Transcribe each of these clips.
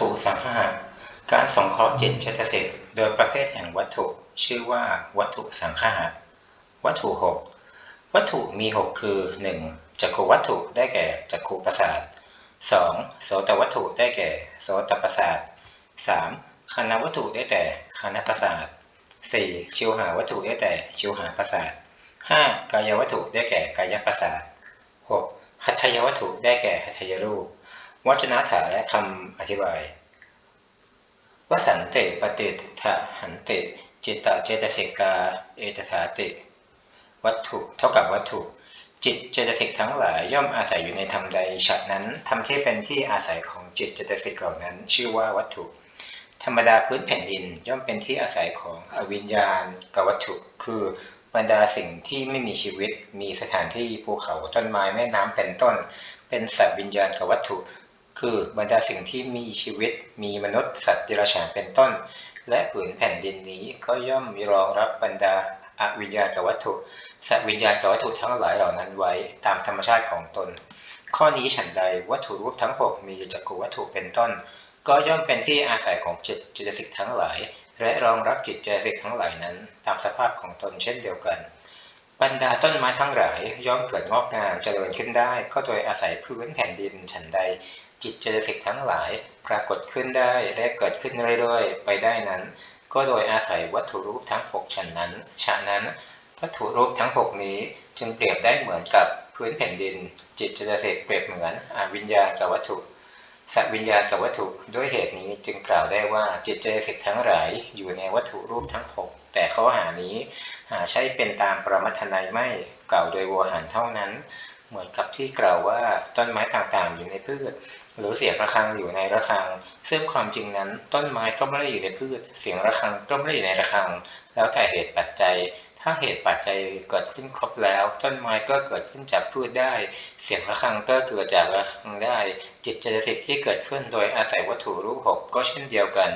ถุสังหาการสงเคราะห์จิตเจตสิกโดยประเภทแห่งวัตถุชื่อว่าวัตถุสังขาวัตถุหกวัตถุมีหกคือ 1. จักขุวัตถุได้แก่จักขุประสาท 2. โสตวัตถุได้แก่โสตประสาท 3. คานวัตถุได้แก่คานประสาท 4. ชิวหาวัตถุได้แก่ชิวหาประสาท 5. กายวัตถุได้แก่กายประสาท 6. หัตถยวัตถุได้แก่หัตถยรูป วจนะถาและคำอธิบายวสันเตปฏิทะหันเต จิตตเจตสิกา เอตถาติ วัตถุเท่ากับวัตถุ จิตเจตสิกทั้งหลายย่อมอาศัยอยู่ในธรรมใดฉะนั้นธรรมที่เป็นที่อาศัยของจิตเจตสิกเหล่านั้น ชื่อว่าวัตถุ ธรรมดาพื้นแผ่นดินย่อมเป็นที่อาศัยของอวิญญาณกับวัตถุ คือบรรดาสิ่งที่ไม่มีชีวิต มีสถานที่ภูเขาต้นไม้แม่น้ำเป็นต้น เป็นสัตว์วิญญาณกับวัตถุ คือบรรดาสิ่งที่มีชีวิต มีมนุษย์สัตว์เดรัจฉานเป็นต้น และผืนแผ่นดินนี้ก็ย่อมมีรองรับบรรดาอวิญญาณกับวัตถุสัตวิญญาณกับวัตถุทั้งหลายเหล่านั้นไว้ตามธรรมชาติของตน ข้อนี้ฉันใดวัตถุรูปทั้งหกมีจักรวัตถุเป็นต้น ก็ย่อมเป็นที่อาศัยของจิตจิตสิกทั้งหลาย และรองรับจิตเจสิกทั้งหลายนั้น ตามสภาพของตนเช่นเดียวกัน บรรดาต้นไม้ทั้งหลายย่อมเกิดงอกงามเจริญขึ้นได้ ก็โดยอาศัยพื้นแผ่นดินฉันใด จิตเจตสิกทั้งหลาย ปรากฏขึ้นได้และเกิดขึ้นเรื่อยๆ ไปได้นั้น ก็โดยอาศัยวัตถุรูปทั้งหกฉันนั้นฉะนั้นวัตถุรูปทั้งหกนี้จึงเปรียบได้เหมือนกับพื้นแผ่นดิน จิตเจตสิกเปรียบเหมือนอวิญญาณกับวัตถุสัตวิญญาณกับวัตถุด้วยเหตุนี้จึงกล่าวได้ว่าจิตเจตสิกทั้งหลายอยู่ในวัตถุรูปทั้งหก แต่ข้อหานี้หาใช้เป็นตามประมัทนายไม่กล่าวโดยโวหารเท่านั้น เหมือนกับที่กล่าวว่าต้นไม้ต่างๆอยู่ในพืช หรือเสียงระฆังอยู่ในระฆัง ซึ่งความจริงนั้นต้นไม้ก็ไม่ได้อยู่ในพืช เสียงระฆังก็ไม่ได้อยู่ในระฆัง แล้วแต่เหตุปัจจัย ถ้าเหตุปัจจัยเกิดขึ้นครบแล้ว ต้นไม้ก็เกิดขึ้นจากพืชได้ เสียงระฆังก็เกิดจากระฆังได้ จิตเจตสิกที่เกิดขึ้นโดยอาศัยวัตถุรูปหกก็เช่นเดียวกัน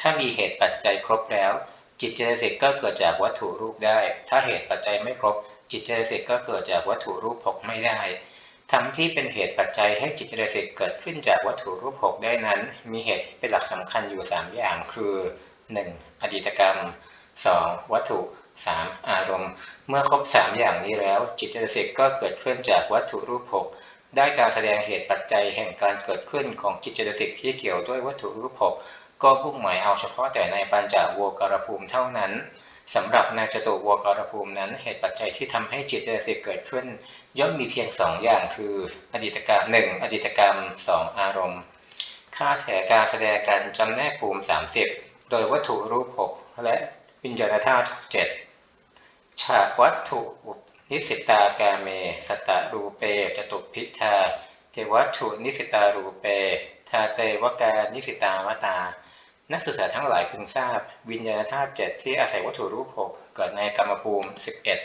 ถ้ามีเหตุปัจจัยครบแล้ว จิตเจตสิกก็เกิดจากวัตถุรูปได้ ถ้าเหตุปัจจัยไม่ครบ จิตเจตสิกก็เกิดจากวัตถุรูปหกไม่ได้ธรรมที่เป็นเหตุปัจจัยให้จิตเจตสิกเกิดขึ้นจากวัตถุรูปหกได้นั้น มีเหตุที่เป็นหลักสำคัญอยู่ 3 อย่างคือ 1. อดีตกรรม 2. วัตถุ 3. อารมณ์ เมื่อครบ 3 อย่างนี้แล้ว จิตเจตสิกก็เกิดขึ้นจากวัตถุรูปหกได้การแสดงเหตุปัจจัยแห่งการเกิดขึ้นของจิตเจตสิกที่เกี่ยวด้วยวัตถุรูปหก ก็พุ่งหมายเอาเฉพาะแต่ในปัญจโวการภูมิเท่านั้นสำหรับในจตุวกรภูมินั้นเหตุปัจจัยที่ทำให้จิตเจตสิกเกิดขึ้น ย่อมมีเพียงสองอย่างคือ อดีตกรรมหนึ่งอดีตกรรมสองอารมณ์ ค่าแถการแสดงการจำแนกภูมิ 30 โดยวัตถุรูป 6 และวิญญาณธาตุ7ฉากวัตถุนิสิตากาเม สตารูเป จตุพิทาเจวัตถุนิสิตารูเป ทาเตวกานิสิตาวตา นักศึกษาทั้งหลายพึงทราบ วิญญาณธาตุเจ็ดที่อาศัยวัตถุรูปหกเกิดในกรรมภูมิสิบเอ็ด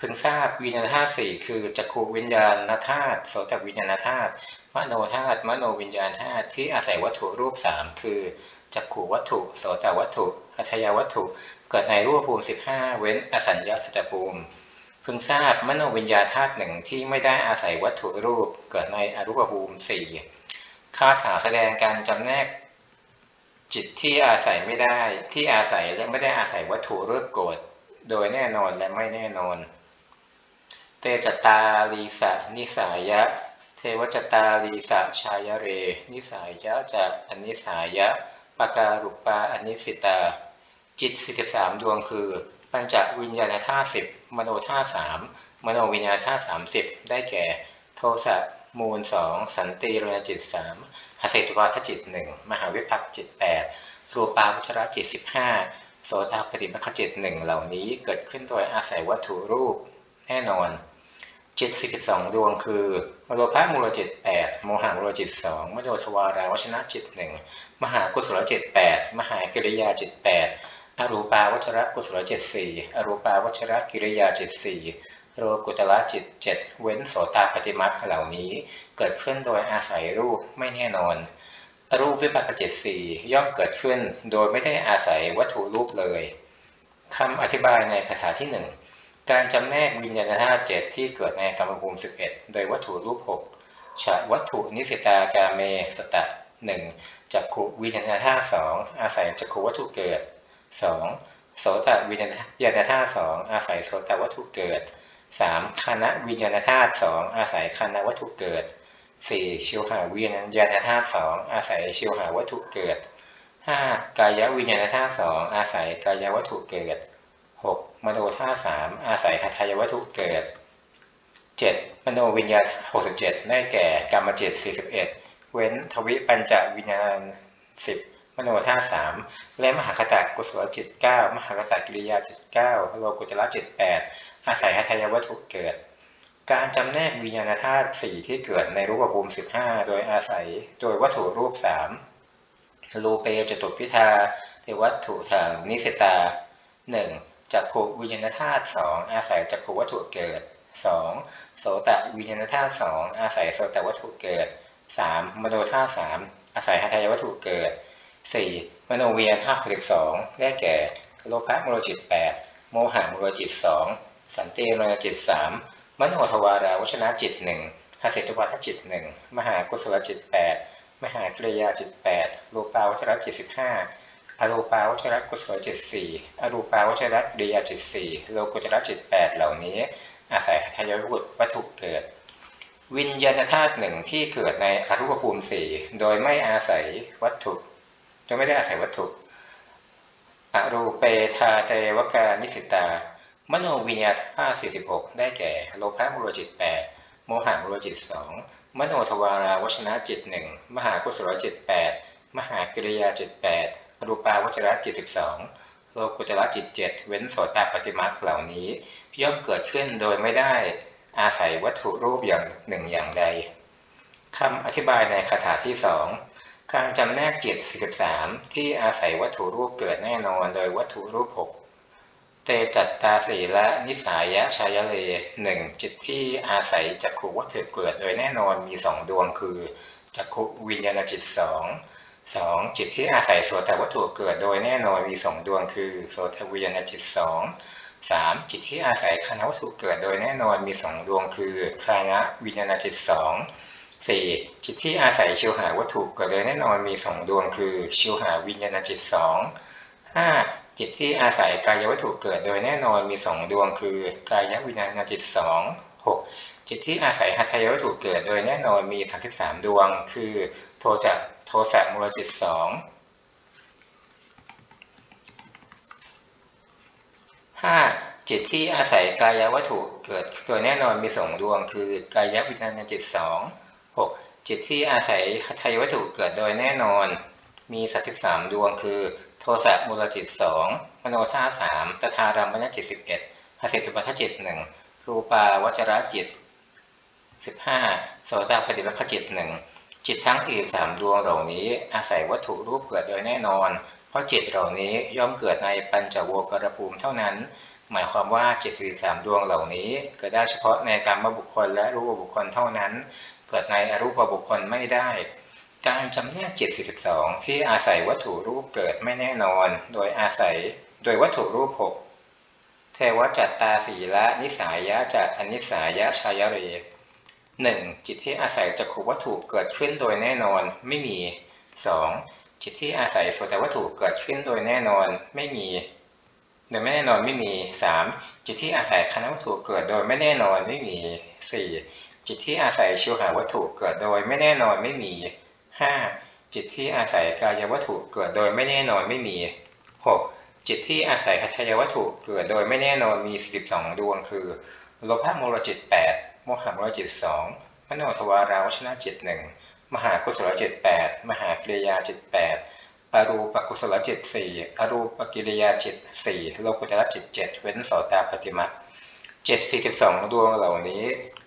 พึงทราบวิญญาณธาตุสี่คือจักขูวิญญาณธาตุโสตวิญญาณธาตุมโนธาตุมโนวิญญาณธาตุที่อาศัยวัตถุรูปสามคือจักขูวัตถุโสตวัตถุอัทยาวัตถุ เกิดในรูปภูมิสิบห้าเว้นอสัญญาสตภูมิ พึงทราบมโนวิญญาณธาตุหนึ่งที่ไม่ได้อาศัยวัตถุรูปเกิดในอรูปภูมิสี่คาถาแสดงการจำแนก จิตที่อาศัยไม่ได้ ที่อาศัยและไม่ได้อาศัยวัตถุรูปโกรธโดยแน่นอนและไม่แน่นอน เตจตาลีสะนิสายะ เทวจตาลีสะชายเร นิสายะจะอนิสายะปาการุปาอนิสิตา จิต 43 ดวงคือ ปัญจวิญญาณธาตุสิบมโนธาตุสามมโนวิญญาณธาตุสามสิบได้แก่ โทสะ มูลสองสันติรณจิตสามหเสตุวาทจิตหนึ่งมหาวิภักจิตแปดรูปาวุชระจิตสิบห้าโสตาปฏิมัคจิตหนึ่งเหล่านี้เกิดขึ้นโดยอาศัยวัตถุรูปแน่นอน จิต 42 ดวงคือมโลภะมูลจิต 8 โมหะมูลจิต 2 มโนทวาราวชนะจิต 1 มหากุศลจิต 8 มหากิริยาจิต 8 อรูปาวัชระกุศลจิต 4 อรูปาวัชระกิริยาจิต 4 โลกุตละจิตเจ็ดเว้นโสตาปฏิมัคเหล่านี้ เกิดขึ้นโดยอาศัยรูปไม่แน่นอน รูปวิปัสสจิตสี่ย่อมเกิดขึ้นโดยไม่ได้อาศัยวัตถุรูปเลยคำอธิบายในคาถาที่หนึ่งการจำแนกวิญญาณธาตุเจ็ดที่เกิดในกรรมภูมิสิบเอ็ดโดยวัตถุรูปหกฉะวัตถุนิสิตากาเมสตะ 1. จักขุวิญญาณธาตุสองอาศัยจักขุวัตถุเกิด 2. โสตวิญญาณธาตุสองอาศัยโสตวัตถุเกิด 3. คณะวิญญาณธาตุสองอาศัยคณะวัตถุเกิด 4. ชิวหาวิญญาณธาตุสองอาศัยชิวหาวัตถุเกิด 5. กายวิญญาณธาตุสองอาศัยกายวัตถุเกิด 6. มโนธาตุสามอาศัยหัตยวัตถุเกิด 7. มโนวิญญาณ 67 ได้แก่กรรมจิต 41 เว้นทวิปัญจวิญญาณ 10 มโนธาสามและมหาคตะกุศลจิต9มหาคตะกิริยาจิต9โลกุตละจิต8อาศัยหัยวัตถุเกิด การจำแนกวิญญาณธาตุสี่ที่เกิดในรูปภูมิ15โดยอาศัยโดยวัตถุรูป3รูเปจตุพิธาเทวัตถุทางนิสิตา 1. จักขวิญญาณธาตุสองอาศัยจักขวัตถุเกิด 2. โสตวิญญาณธาตุสองอาศัยโสตวัตถุเกิด 3. มโนธาตุสามอาศัยหัยวัตถุเกิด 4. มโนเวิญญาณธาตุ62ได้แก่โลภะมโนจิต 8 โมหะมโนจิต 2 สันติมโนจิต 3 มโนทวาราวชนะจิต 1หสิตุวัฏจิต 1 มหากุศลจิต 8 มหากริยาจิต 8 รูปาวัชรจิต 15 อรูปาวัชรกุศลจิต 4 อรูปาวัชรกริยาจิต 4 โลกุตระจิต 8 เหล่านี้ อาศัยทายวุวัตถุเกิดวิญญาณธาตุหนึ่งที่เกิดในอรูปภูมิสี่โดยไม่อาศัยวัตถุ โดยไม่ได้อาศัยวัตถุอรูเปธาเตวกานิสิตา มโนวิญญาธาตุ46ได้แก่ โลภะมุโรจิต8โมหะมุโรจิต2มโนทวาราวชนะจิต1มหากุศลจิต8มหากริยาจิต8อรูปาวจระจิต12โลกุตระจิต7เว้นโสตปฏิมาเหล่านี้ ย่อมเกิดขึ้นโดยไม่ได้อาศัยวัตถุรูปอย่างหนึ่งอย่างใดคำอธิบายในคาถาที่สอง การจำแนกจิต 43 ที่อาศัยวัตถุรูปเกิดแน่นอนโดยวัตถุรูป 6 เตจัตตาสีและนิสายะชายเลหนึ่งจิตที่อาศัยจักขุวัตถุเกิดโดยแน่นอนมีสองดวงคือจักขุวิญญาณจิตสองสองจิตที่อาศัยโสตวัตถุเกิดโดยแน่นอนมีสองดวงคือโสตวิญญาณจิตสองสามจิตที่อาศัยคณะวัตถุเกิดโดยแน่นอนมีสองดวงคือคานะวิญญาณจิตสอง สี่จิตที่อาศัยชิวหาวัตถุเกิดโดยแน่นอนมีสองดวงคือชิวหาวิญญาณจิตสองห้าจิตที่อาศัยกายวัตถุเกิดโดยแน่นอนมีสองดวง คือกายวิญญาณจิตสองหกจิตที่อาศัยหัตถยวัตถุเกิดโดยแน่นอนมีสามสิบสามดวงคือโทจักโทสะมูลจิตสองห้าจิตที่อาศัยกายวัตถุเกิดโดยแน่นอนมีสองดวงคือกายวิญญาณจิตส องหกจิตที่อาศัยหัตถยวัตถุเกิดโดยแน่นอน มีสัสิบสามดวงคือ โทสะมูลจิตสองมโนธาสามตถารามณจิตสิบเอ็ดหสิตุปัฏจิตหนึ่งรูปาวจระจิตสิบห้าโสตปฏิวัคจิตหนึ่งจิตทั้งสี่สามดวงเหล่านี้อาศัยวัตถุรูปเกิดโดยแน่นอน เพราะจิตเหล่านี้ย่อมเกิดในปัญจโวกรภูมิเท่านั้น หมายความว่าจิตสี่สามดวงเหล่านี้ เกิดได้เฉพาะในการมบุคคลและรูปบุคคลเท่านั้น เกิดในอรูปบุคคลไม่ได้ การจำแนกจิต 42 ที่อาศัยวัตถุรูปเกิดไม่แน่นอน โดยอาศัยโดยวัตถุรูป 6 เทวจัตตาสีละนิสายะจัตอนิสายะชายเรหนึ่งจิตที่อาศัยจักขุวัตถุเกิดขึ้นโดยแน่นอนไม่มี 2. จิตที่อาศัยโสตวัตถุเกิดขึ้นโดยแน่นอนไม่มี โดยไม่แน่นอนไม่มี 3. จิตที่อาศัยคณะวัตถุเกิดโดยไม่แน่นอนไม่มี 4. จิตที่อาศัยชิวหาวัตถุเกิดโดยไม่แน่นอนไม่มี 5. จิตที่อาศัยกายวัตถุเกิดโดยไม่แน่นอนไม่มี 6. จิตที่อาศัยหัตยวัตถุเกิดโดยไม่แน่นอนมี12ดวง คือโลภะโมลจิต 8 โมหะโมลจิต 2 มโนทวาราวชนะจิต 1 มหากุศลจิต 8 มหากริยาจิต 8 อรูปกุศลจิต4อรูปกิริยาจิต4โลกุตระจิต7เว้นโสตาปฏิมักเจ็ดสี่สิบสองดวงเหล่านี้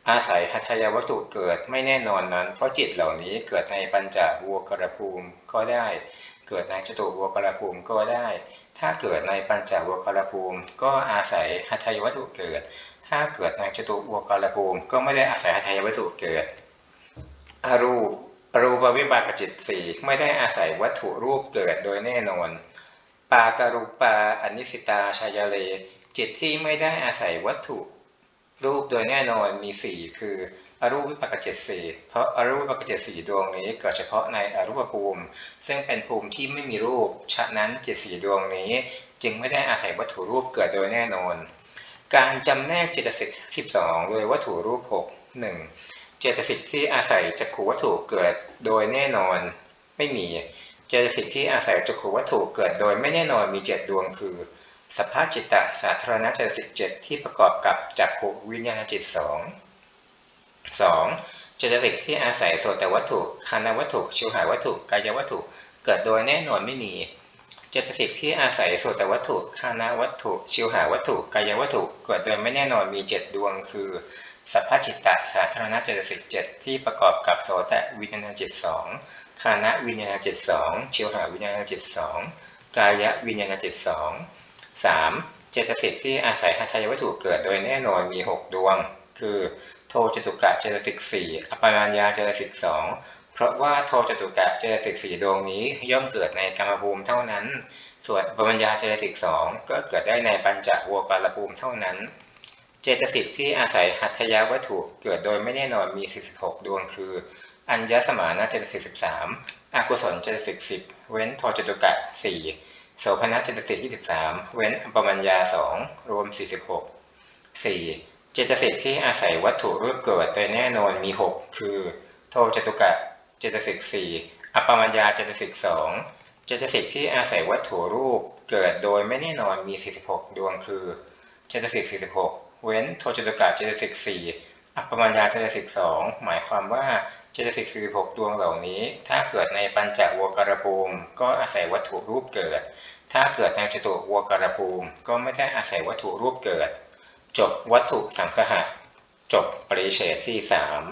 อาศัยหัตถยวัตถุเกิดไม่แน่นอนนั้น เพราะจิตเหล่านี้เกิดในปัญจวัวกรภูมิก็ได้ เกิดในจตุวัวกรภูมิก็ได้ ถ้าเกิดในปัญจวัวกรภูมิ ก็อาศัยหัตถยวัตถุเกิด ถ้าเกิดในจตุวัวกรภูมิ ก็ไม่ได้อาศัยหัตถยวัตถุเกิด อรูป รูปวิบากจิตสี่ไม่ได้อาศัยวัตถุรูปเกิดโดยแน่นอน ปาการุปาอนิสิตาชายเล จิตที่ไม่ได้อาศัยวัตถุ รูปโดยแน่นอนมีสี่คืออรูปวิปากเจตสี่เพราะอรูปวิปากเจตสี่ดวงนี้เกิดเฉพาะในอรูปภูมิ ซึ่งเป็นภูมิที่ไม่มีรูป ฉะนั้นเจตสี่ดวงนี้ จึงไม่ได้อาศัยวัตถุรูปเกิดโดยแน่นอน การจำแนกเจตสิก12 โดยวัตถุรูป 6 1. เจตสิกที่อาศัยจักขวัตถุเกิดโดยแน่นอนไม่มี เจตสิกที่อาศัยจักขวัตถุเกิดโดยไม่แน่นอนมีเจ็ดดวงคือ สภาพจิตตสาธารณเจตสิกเจ็ดที่ประกอบกับจักขวิญญาณจิตสอง 2. เจตสิกที่อาศัยโสตวัตถุคานวัตถุชิวหาวัตถุกายวัตถุเกิดโดยแน่นอนไม่มีเจตสิกที่อาศัยโสตวัตถุคานวัตถุ ชิวหาวัตถุ กายวัตถุ เกิดโดยไม่แน่นอนมีเจ็ดดวง คือ สัพพจิตตสาธารณเจตสิกเจ็ดที่ประกอบกับโสตะวิญญาณจิตสองคานวิญญาณจิตสองเชิวหาวิญญาณจิตสองกายวิญญาณจิตสอง 3. เจตสิกที่อาศัยหทัยวัตถุเกิดโดยแน่นอนมี6ดวง คือโทจตุกะเจตสิกสี่อปมาญญาเจตสิกสองเพราะว่าโทจตุกะเจตสิกสี่ดวงนี้ย่อมเกิดในกรรมภูมิเท่านั้น ส่วนปมัญญาเจตสิกสองก็เกิดได้ในปัญจโวการภูมิเท่านั้น ตสิกที่อาศัยหัตถยาวัตถุเกิดโดยไม่แน่นอนมี 46 ดวงคือ อัญญสมานะเจตสิก13อากุศลเจตสิก10 เว้นโทจตุกะ 4 โสภณเจตสิก23 เว้นอปมัญญา 2 รวม 46 4. เจตสิกที่อาศัยวัตถุรูปเกิดโดยแน่นอนมี 6 คือ โทจตุกะเจตสิก4อปมัญญาเจตสิก2เจตสิกที่อาศัยวัตถุรูปเกิดโดยไม่แน่นอนมี 46 ดวงคือ เจตสิก46 เว้นโทจตุกะเจตสิก4อัปปมัญญาเจตสิก2หมายความว่าเจตสิก46ดวงเหล่านี้ ถ้าเกิดในปัญจโวการภูมิ ก็อาศัยวัตถุรูปเกิด ถ้าเกิดในจตุโวการภูมิ ก็ไม่ได้อาศัยวัตถุรูปเกิด จบวัตถุสังคหะจบปริเฉดที่สาม